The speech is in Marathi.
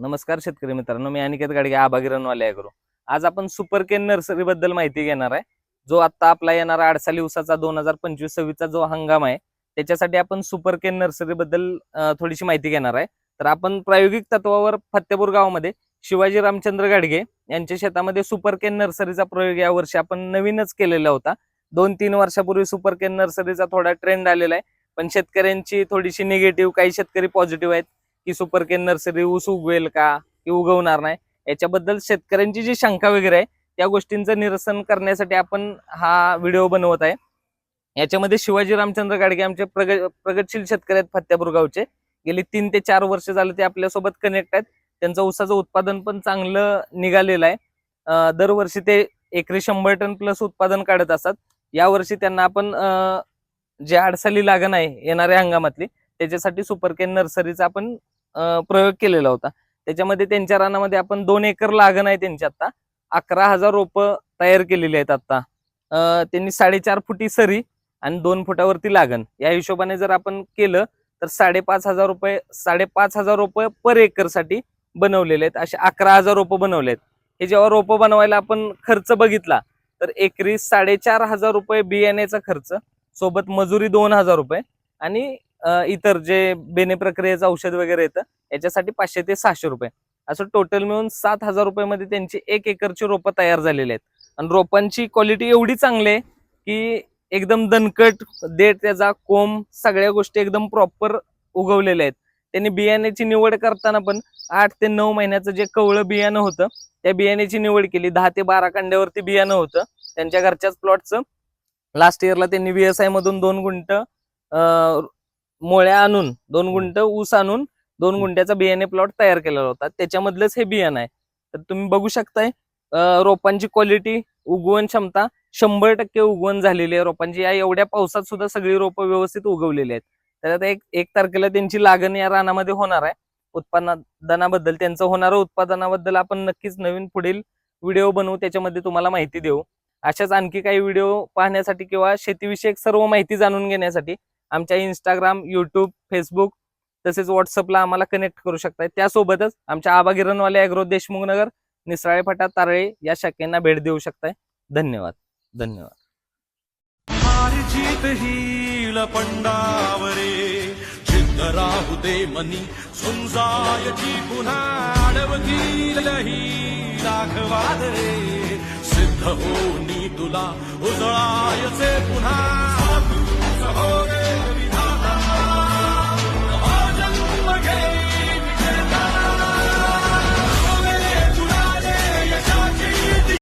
नमस्कार शेतकरी मित्रांनो मी अनिकेत गाडगे आबागिरणवाले आहे आज आपण सुपर केन नर्सरी बद्दल माहिती घेणार आहे. जो आता आपला येणारा अडसाली उसाचा दोन हजार पंचवीस सव्वीसचा जो हंगाम आहे त्याच्यासाठी आपण सुपर केन नर्सरी बद्दल थोडीशी माहिती घेणार आहे. तर आपण प्रायोगिक तत्वावर फत्तेपूर गावामध्ये शिवाजी रामचंद्र गाडगे यांच्या शेतामध्ये सुपर केन नर्सरीचा प्रयोग या वर्षी आपण नवीनच केलेला होता. दोन तीन वर्षापूर्वी सुपर केन नर्सरीचा थोडा ट्रेंड आलेला आहे. पण शेतकऱ्यांची थोडीशी निगेटिव्ह काही शेतकरी पॉझिटिव्ह आहेत. की सुपर केन नर्सरी ऊस उगवेल का की उगवणार नाही याच्याबद्दल शेतकऱ्यांची जी शंका वगैरे आहे त्या गोष्टींचं निरसन करण्यासाठी आपण हा व्हिडिओ बनवत आहे. याच्यामध्ये शिवाजी रामचंद्र गाडगे आमचे प्रग प्रगतशील शेतकरी आहेत फत्यापूर गावचे. गेली तीन ते चार वर्ष झाले ते आपल्यासोबत कनेक्ट आहेत. त्यांचं ऊसाचं उत्पादन पण चांगलं निघालेलं आहे. दरवर्षी ते एकरी शंभर टन प्लस उत्पादन काढत असतात. यावर्षी त्यांना आपण जे अडसाली लागण आहे येणाऱ्या हंगामातली त्याच्यासाठी सुपर केन नर्सरीचा आपण प्रयोग केलेला होता. त्याच्यामध्ये त्यांच्या रानामध्ये आपण दोन एकर लागण आहे त्यांची आता. अकरा हजार रोपं तयार केलेली आहेत आता. त्यांनी साडेचार फुटी सरी आणि दोन फुटावरती लागण. या हिशोबाने जर आपण केलं तर साडेपाच हजार रुपये साडेपाच हजार रुपये पर एकरसाठी बनवलेले आहेत. असे अकरा हजार रोपं बनवले आहेत. हे जेव्हा रोपं बनवायला आपण खर्च बघितला तर एकरी साडेचार हजार रुपये बियाण्याचा खर्च सोबत मजुरी दोन हजार रुपये आणि इतर जे बेने प्रक्रियेचं औषध वगैरे येतं याच्यासाठी पाचशे ते सहाशे रुपये. असं टोटल मिळून सात हजार रुपयामध्ये त्यांची एक एकरची रोपं तयार झालेली आहेत. आणि रोपांची क्वालिटी एवढी चांगली आहे की एकदम दणकट देठ त्याचा कोंब सगळ्या गोष्टी एकदम प्रॉपर उगवलेल्या आहेत. त्यांनी बियाण्याची निवड करताना पण आठ ते नऊ महिन्याचं जे कवळं बियाणं होतं त्या बियाण्याची निवड केली. दहा ते बारा कांड्यावरती बियाणं होतं. त्यांच्या घरच्याच प्लॉटचं लास्ट इयरला त्यांनी व्हीएसआय मधून दोन गुंट मोळ्या आणून दोन गुंट ऊस आणून दोन गुंट्याचा बियाणे प्लॉट तयार केलेला होता. त्याच्यामधलंच हे बियाणं आहे. तर तुम्ही बघू शकताय रोपांची क्वालिटी उगवण क्षमता शंभर टक्के उगवण झालेली आहे रोपांची. या एवढ्या पावसात सुद्धा सगळी रोपं व्यवस्थित उगवलेली आहेत. तर आता एक एक तारखेला त्यांची लागण या रानामध्ये होणार आहे. उत्पादनाबद्दल त्यांचं होणारं उत्पादनाबद्दल आपण नक्कीच नवीन पुढील व्हिडिओ बनवू. त्याच्यामध्ये तुम्हाला माहिती देऊ. अशाच आणखी काही व्हिडिओ पाहण्यासाठी किंवा शेतीविषयक सर्व माहिती जाणून घेण्यासाठी आमच्या इंस्टाग्राम युट्यूब फेसबुक तसेच व्हॉट्सअपला आम्हाला कनेक्ट करू शकताय. त्यासोबतच आमच्या आबा गिरणवाले अॅग्रो देशमुख नगर निसराळे फाटा तारळे या शाखेंना भेट देऊ शकताय. धन्यवाद. धन्यवाद. हार मनी पुन्हा सिद्ध होनी तुला उजळायचे पुन्हा